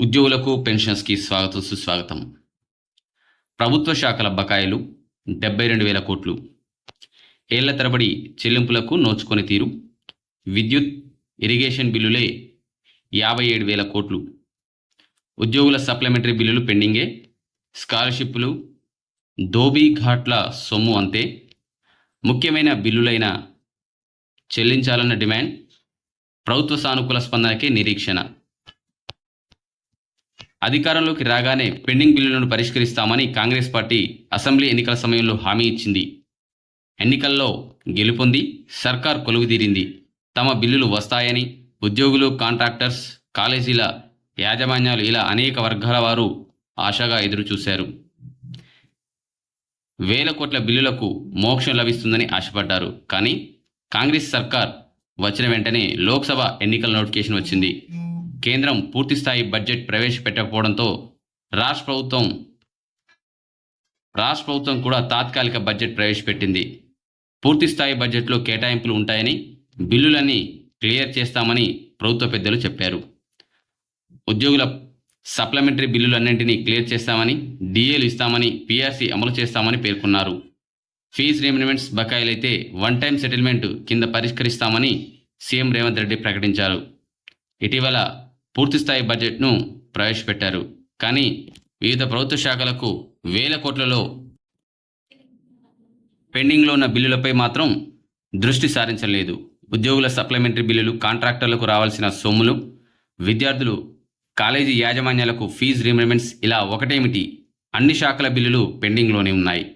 ఉద్యోగులకు పెన్షన్స్కి స్వాగతం సుస్వాగతం. ప్రభుత్వ శాఖల బకాయిలు డెబ్బై రెండు వేల కోట్లు. ఏళ్ళ తరబడి చెల్లింపులకు నోచుకొని తీరు. విద్యుత్ ఇరిగేషన్ బిల్లులే యాభై ఏడు వేల కోట్లు. ఉద్యోగుల సప్లిమెంటరీ బిల్లులు పెండింగే. స్కాలర్షిప్లు దోబీ ఘాట్ల సొమ్ము అంతే. ముఖ్యమైన బిల్లులైన చెల్లించాలన్న డిమాండ్ ప్రభుత్వ సానుకూల స్పందనకే నిరీక్షణ. అధికారంలోకి రాగానే పెండింగ్ బిల్లులను పరిష్కరిస్తామని కాంగ్రెస్ పార్టీ అసెంబ్లీ ఎన్నికల సమయంలో హామీ ఇచ్చింది. ఎన్నికల్లో గెలుపొంది సర్కార్ కొలువుదీరింది. తమ బిల్లులు వస్తాయని ఉద్యోగులు కాంట్రాక్టర్స్ కాలేజీల యాజమాన్యాలు ఇలా అనేక వర్గాల వారు ఆశగా ఎదురుచూశారు. వేల కోట్ల బిల్లులకు మోక్షం లభిస్తుందని ఆశపడ్డారు. కానీ కాంగ్రెస్ సర్కార్ వచ్చిన వెంటనే లోక్సభ ఎన్నికల నోటిఫికేషన్ వచ్చింది. కేంద్రం పూర్తిస్థాయి బడ్జెట్ ప్రవేశపెట్టకపోవడంతో రాష్ట్ర ప్రభుత్వం రాష్ట్ర ప్రభుత్వం కూడా తాత్కాలిక బడ్జెట్ ప్రవేశపెట్టింది. పూర్తిస్థాయి బడ్జెట్లో కేటాయింపులు ఉంటాయని బిల్లులన్నీ క్లియర్ చేస్తామని ప్రభుత్వ పెద్దలు చెప్పారు. ఉద్యోగుల సప్లిమెంటరీ బిల్లులన్నింటినీ క్లియర్ చేస్తామని డిఏలు ఇస్తామని పిఆర్సి అమలు చేస్తామని పేర్కొన్నారు. ఫీజు రీమెంట్స్ బకాయిలైతే వన్ టైం సెటిల్మెంట్ కింద పరిష్కరిస్తామని సీఎం రేవంత్ రెడ్డి ప్రకటించారు. ఇటీవల పూర్తిస్థాయి బడ్జెట్ను ప్రవేశపెట్టారు. కానీ వివిధ ప్రభుత్వ శాఖలకు వేల కోట్లలో పెండింగ్లో ఉన్న బిల్లులపై మాత్రం దృష్టి సారించలేదు. ఉద్యోగుల సప్లిమెంటరీ బిల్లులు కాంట్రాక్టర్లకు రావాల్సిన సొమ్ములు విద్యార్థులు కాలేజీ యాజమాన్యాలకు ఫీజు రీమెంట్స్ ఇలా ఒకటేమిటి? అన్ని శాఖల బిల్లులు పెండింగ్లోనే ఉన్నాయి.